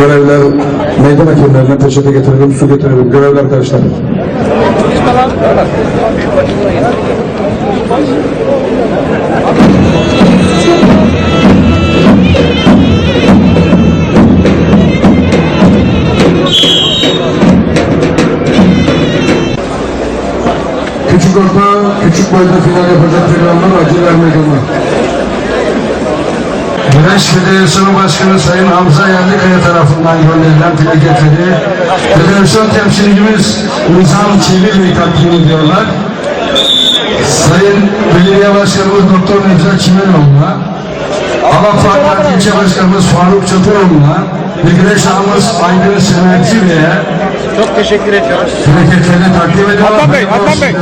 Görevler meydan hakemlerine peçete getirelim, su getirelim. Görevli arkadaşlar. Küçük orta, küçük boyda final yapacak programlar acılar meydana. Güneş Federasyonu Başkanı Sayın Hamza Yerlikaya tarafından gönderilen plaketleri federasyon temsilcimiz Nizam Çelebi Bey takdim ediyorlar. Sayın Belediye Başkanımız Doktor Necdet Çimenoğlu'na, Alaplar Parti İlçe Başkanımız Faruk Çatıroğlu'na ve güreş ağamız Aydın Semerci Bey'e Çok teşekkür ediyoruz. plaketlerini takdim ediyorlar. Adnan Bey, Adnan Bey.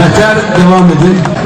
Yeter, devam edin.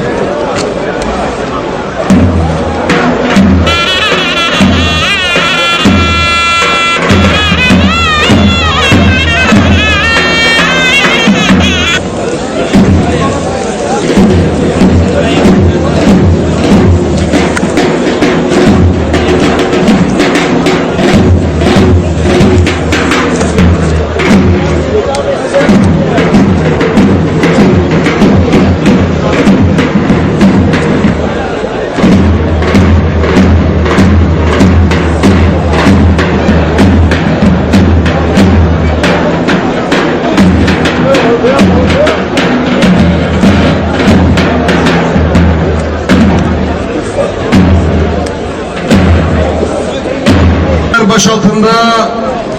Başaltında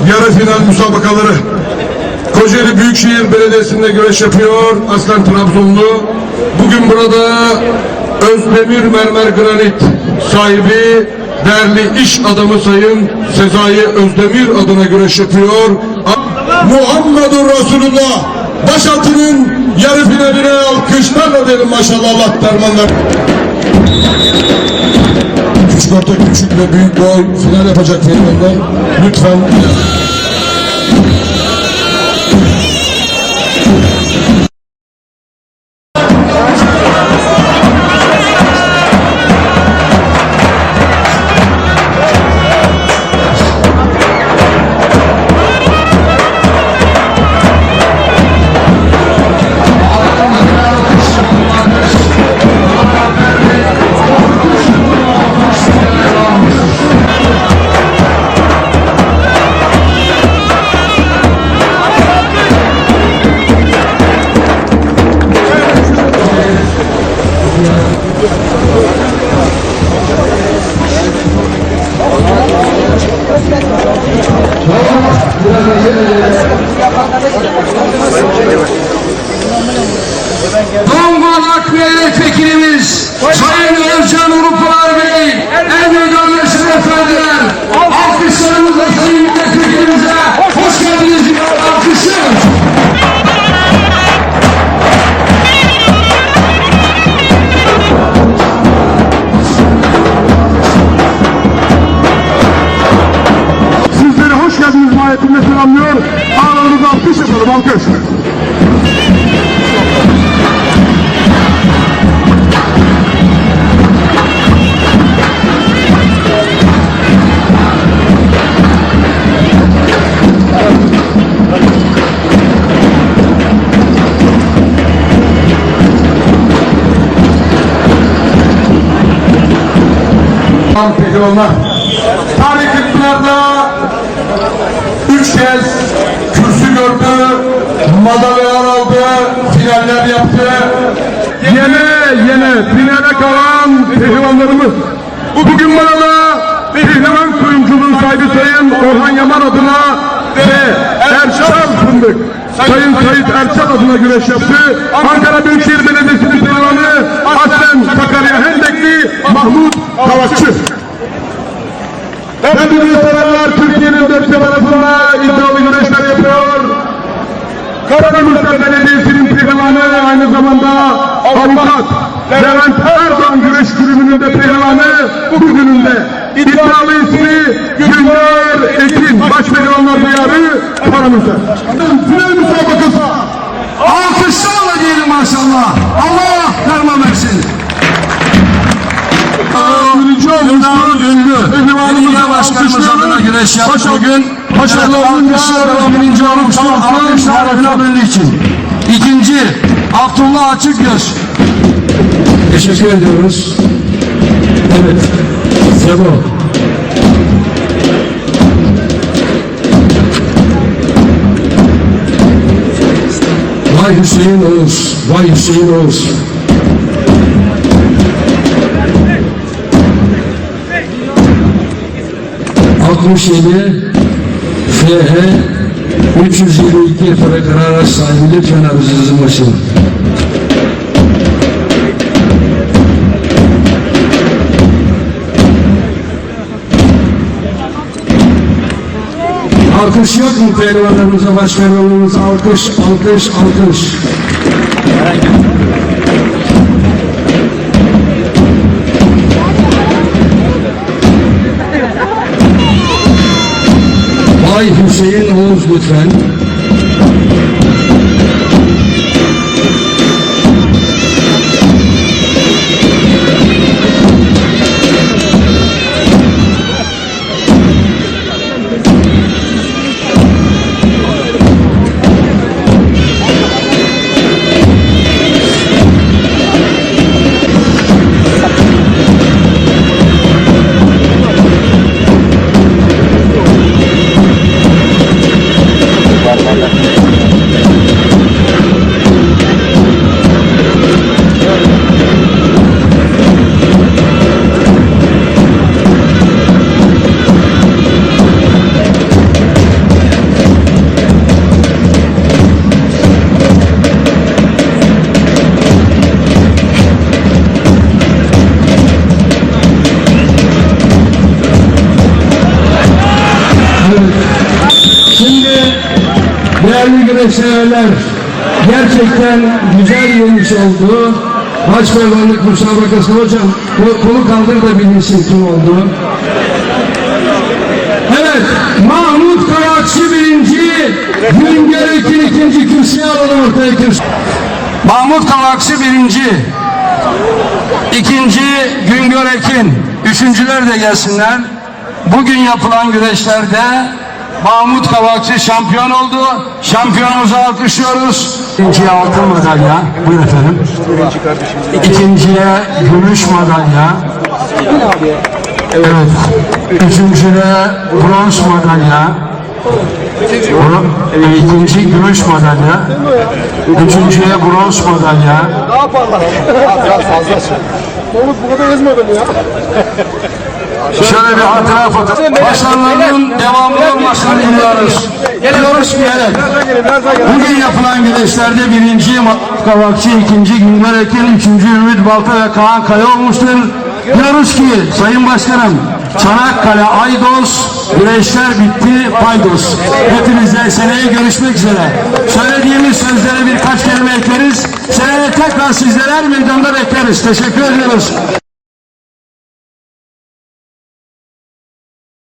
yarı final müsabakaları. Kocaeli Büyükşehir Belediyesi'nde güreş yapıyor Aslan Trabzonlu. Bugün burada Özdemir Mermer Granit sahibi değerli iş adamı Sayın Sezai Özdemir adına güreş yapıyor. Muhammedur Resulullah Başaltı'nın yarı finaline alkışlarla dedim maşallah Allah dermanlar. Küçük orta küçük ve büyük boy final yapacak filmlerden lütfen geldiniz mahiyetinde selamlıyor. Ağlarınızı alkış yapalım alkış. Peki olmaz. Tarih kırklarda madalyalar aldı, finaller yaptı. Yine yine finale kalan pehlivanlarımız. Bugün burada pehlivan kuyumculuğu sahibi Sayın Orhan Yaman adına ve Erçal Fındık Sayın Sayit Erçal adına güreş yaptı. Ankara Büyükşehir Belediyesi pehlivanı Aslen Sakarya Hendekli Mahmut Kavakçı. Hepiniz severler Türkiye'nin dört tarafında iddialı güreşler yapıyor. Karadeniz Belediyesi'nin pehlivanı aynı zamanda avukat Levent Erdoğan güreş kulübünün de pehlivanı bugünün de iddialı ismi Günder Ekin baş pehlivanlar diyarı paramızda. Final müsabakası. Alkışlarla diyelim maşallah. Allah karma versin. Birinci ünlü belediye başkanımız adına güreş yaptı bugün. Olun. alkışlıyorum birinci olmuş alkışlar ödülü için. İkinci Abdullah Açıkgöz. Teşekkür ediyoruz. Evet. Sebo. Vay Hüseyin Oğuz, vay Hüseyin Oğuz. Altmış yedi FH 322 para karara sahibi lütfen arızınızın başına. Alkış yok mu pehlivanlarımıza, baş pehlivanlarımıza? Alkış, alkış, alkış. Vay Hüseyin Oğuz lütfen. Değerli güreşseverler gerçekten güzel yürüyüş oldu. Baş pehlivanlık müsabakası hocam kolu kaldır da bilinsin kim oldu. Evet Mahmut Kayakçı birinci, Güngör Ekin ikinci kürsüye alalım ortaya kürsü. Mahmut Kavakçı birinci, ikinci Güngör Ekin, üçüncüler de gelsinler. Bugün yapılan güreşlerde Mahmut Kavakçı şampiyon oldu. Şampiyonumuzu alkışlıyoruz. İkinciye altın madalya. Buyurun efendim. İkinciye gümüş madalya. Evet. Üçüncüye bronz madalya. Bro- e, ikinci gümüş madalya. Üçüncüye bronz madalya. Mahmut bu kadar ezme beni ya. Şöyle bir hatıra fotoğrafı. Başarılarının devamlı olmasını diliyoruz. Diyoruz ki evet. Bugün yapılan güreşlerde birinci Kavakçı, ikinci Güngör Ekin, üçüncü Ümit Balta ve Kaan Kaya olmuştur. Diyoruz ki Sayın Başkanım, Çanakkale, Aydos, güreşler bitti, paydos. Hepinizle seneye görüşmek üzere. Söylediğimiz sözlere birkaç kelime ekleriz. Seneye tekrar sizleri her meydanda bekleriz. Teşekkür ediyoruz.